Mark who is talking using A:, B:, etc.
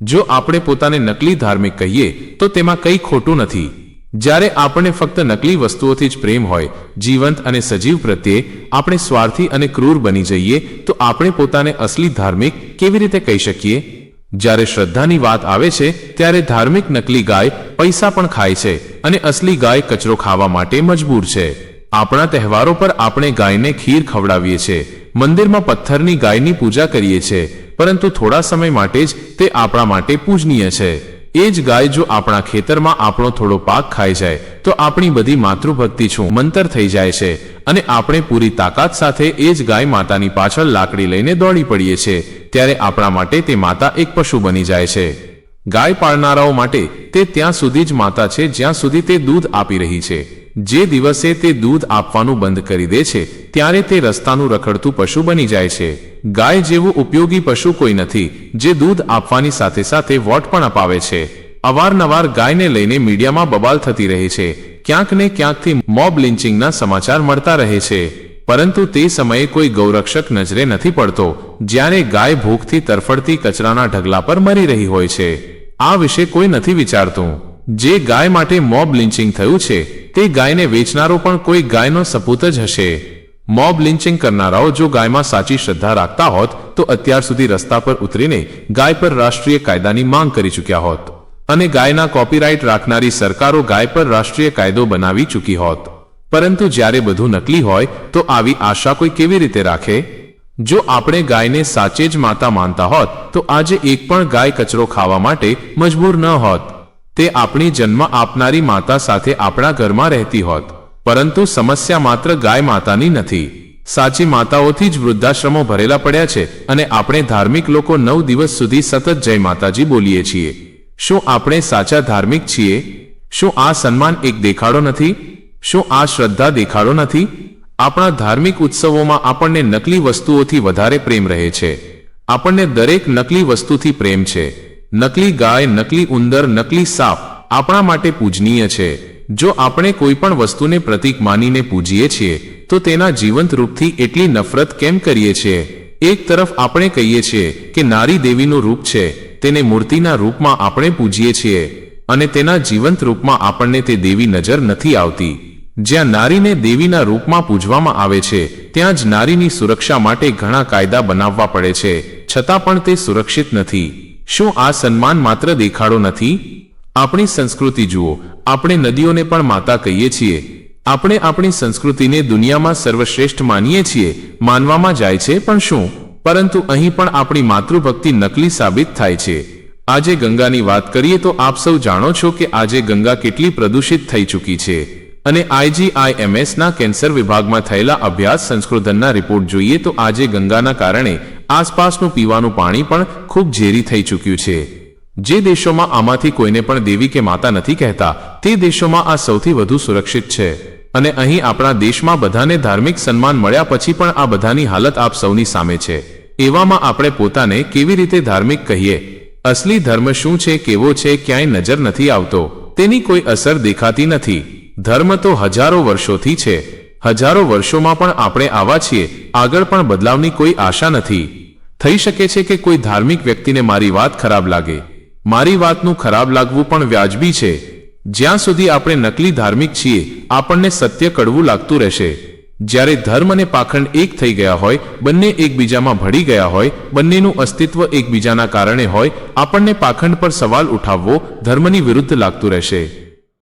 A: જો આપણે પોતાને નકલી ધાર્મિક કહીએ, તો તેમાં કંઈ ખોટું નથી. જ્યારે આપણને ફક્ત નકલી વસ્તુઓથી જ પ્રેમ હોય, જીવંત અને સજીવ પ્રત્યે આપણે સ્વાર્થી અને ક્રૂર બની જઈએ, તો આપણે પોતાને અસલી ધાર્મિક કેવી રીતે કહી શકીએ? જ્યારે શ્રદ્ધાની વાત આવે છે, ત્યારે ધાર્મિક નકલી ગાય પૈસા પણ ખાય છે અને અસલી ગાય કચરો ખાવા માટે મજબૂર છે. આપણા તહેવારો પર આપણે ગાયને ખીર ખવડાવીએ છીએ મંદિરમાં પથ્થરની ગાયની પૂજા કરીએ છીએ પરંતુ થોડા સમય માટે જ તે આપણા માટે પૂજનીય છે. એ જ ગાય જો આપણા ખેતરમાં આપણો થોડો પાક ખાઈ જાય, તો આપણી બધી માતૃભક્તિ છું, મંતર થઈ જાય છે અને આપણે પૂરી તાકાત સાથે એ જ ગાય માતાની પાછળ લાકડી લઈને દોડી પડીએ છીએ, ત્યારે આપણા માટે તે માતા એક પશુ બની જાય છે. ગાય પાળનારાઓ માટે તે ત્યાં સુધી જ માતા છે જ્યાં સુધી તે દૂધ આપી રહી છે. જે દિવસે તે દૂધ આપવાનું બંધ કરી દે છે, ત્યારે તે રસ્તાનું રખડતું પશુ બની જાય છે. ગાય જેવું ઉપયોગી પશુ કોઈ નથી, જે દૂધ આપવાની સાથે સાથે વોટ પણ અપાવે છે. અવારનવાર ગાયને લઈને મીડિયામાં બબાલ થતી રહે છે. ક્યાંક ને ક્યાંકથી મોબ લિન્ચિંગના સમાચાર મળતા રહે છે. પરંતુ તે સમયે કોઈ ગૌરક્ષક નજરે નથી પડતો, જ્યારે ગાય ભૂખથી તરફડતી કચરાના ઢગલા પર મરી રહી હોય છે. આ વિશે કોઈ નથી વિચારતું. જે ગાય માટે મોબ લિન્ચિંગ થયું છે તે ગાયને વેચનારો પણ કોઈ ગાયનો સપૂત જ હશે. મોબ લિન્ચિંગ કરનારાઓ જો ગાયમાં સાચી શ્રદ્ધા રાખતા હોત, તો અત્યાર સુધી રસ્તા પર ઉતરીને ગાય પર રાષ્ટ્રીય કાયદાની માંગ કરી ચૂક્યા હોત. અને ગાયના કોપીરાઇટ રાખનારી સરકારો ગાય પર રાષ્ટ્રીય કાયદો બનાવી ચૂકી હોત. પરંતુ જ્યારે બધું નકલી હોય, તો આવી આશા કોઈ કેવી રીતે રાખે? જો આપણે ગાયને સાચે જ માતા માનતા હોત, તો આજે એક પણ ગાય કચરો ખાવા માટે મજબૂર ન હોત. તે આપણી જન્મ આપનારી માતા સાથે આપણા ઘરમાં રહેતી હોત. પરંતુ સમસ્યા માત્ર ગાય માતાની નથી. સાચી માતાઓથી જ વૃદ્ધાશ્રમો ભરેલા પડ્યા છે અને આપણે ધાર્મિક લોકો નવ દિવસ સુધી સતત જય માતાજી બોલીએ છીએ. શું આપણે સાચા ધાર્મિક છીએ? શું આ સન્માન એક દેખાડો નથી? શું આ શ્રદ્ધા દેખાડો નથી? આપણા ધાર્મિક ઉત્સવોમાં આપણને નકલી વસ્તુઓથી વધારે પ્રેમ રહે છે. આપણને દરેક નકલી વસ્તુથી પ્રેમ છે. નકલી ગાય, નકલી ઉંદર, નકલી સાપ આપણા માટે પૂજનીય છે. જો આપણે કોઈ પણ વસ્તુને પ્રતીક માનીને પૂજીએ છીએ, તો તેના જીવંત રૂપથી એટલી નફરત કેમ કરીએ છીએ? એક તરફ આપણે કહીએ છીએ કે નારી દેવીનું રૂપ છે, તેને મૂર્તિના રૂપમાં આપણે પૂજીએ છીએ અને તેના જીવંત રૂપમાં આપણને તે દેવી નજર નથી આવતી. જ્યાં નારીને દેવીના રૂપમાં પૂજવામાં આવે છે, ત્યાં જ નારીની સુરક્ષા માટે ઘણા કાયદા બનાવવા પડે છે, છતાં પણ તે સુરક્ષિત નથી. શું આ સન્માન માત્ર દેખાડો નથી? આપણી સંસ્કૃતિ જુઓ, આપણે નદીઓને પણ માતા કહીએ છીએ. આપણે આપણી સંસ્કૃતિને દુનિયામાં સર્વશ્રેષ્ઠ માનીએ છીએ. માનવામાં જાય છે પણ શું? પરંતુ અહીં પણ આપણી માતૃભક્તિ નકલી સાબિત થાય છે. આજે ગંગાની વાત કરીએ તો આપ સૌ જાણો છો કે આજે ગંગા કેટલી પ્રદૂષિત થઈ ચૂકી છે. અને આઈજીઆઈએમએસના કેન્સર વિભાગમાં થયેલા અભ્યાસ સંશોધનના રિપોર્ટ જોઈએ તો આજે ગંગાના કારણે આસપાસનું પીવાનું પાણી પણ ખૂબ ઝેરી થઈ ચૂક્યું છે. જે દેશોમાં આમાંથી કોઈને પણ દેવી કે માતા નથી કહેતા, તે દેશોમાં આ સૌથી વધુ સુરક્ષિત છે. અને અહીં આપણા દેશમાં બધાને ધાર્મિક સન્માન મળ્યા પછી પણ આ બધાની હાલત આપ સૌની સામે છે. એવામાં આપણે પોતાને કેવી રીતે ધાર્મિક કહીએ? અસલી ધર્મ શું છે, કેવો છે, ક્યાંય નજર નથી આવતો? તેની કોઈ અસર દેખાતી નથી. ધર્મ તો હજારો વર્ષોથી છે. હજારો વર્ષોમાં પણ આપણે આવા છીએ, આગળ પણ બદલાવની કોઈ આશા નથી. થઈ શકે છે કે કોઈ ધાર્મિક વ્યક્તિને મારી વાત ખરાબ લાગે. મારી વાતનું ખરાબ લાગવું પણ વ્યાજબી છે. જ્યાં સુધી આપણે નકલી ધાર્મિક છીએ, આપણને સત્ય કડવું લાગતું રહેશે. જ્યારે ધર્મ અને પાખંડ એક થઈ ગયા હોય, બંને એકબીજામાં ભળી ગયા હોય, બંનેનું અસ્તિત્વ એકબીજાના કારણે હોય, આપણને પાખંડ પર સવાલ ઉઠાવવો ધર્મની વિરુદ્ધ લાગતું રહેશે.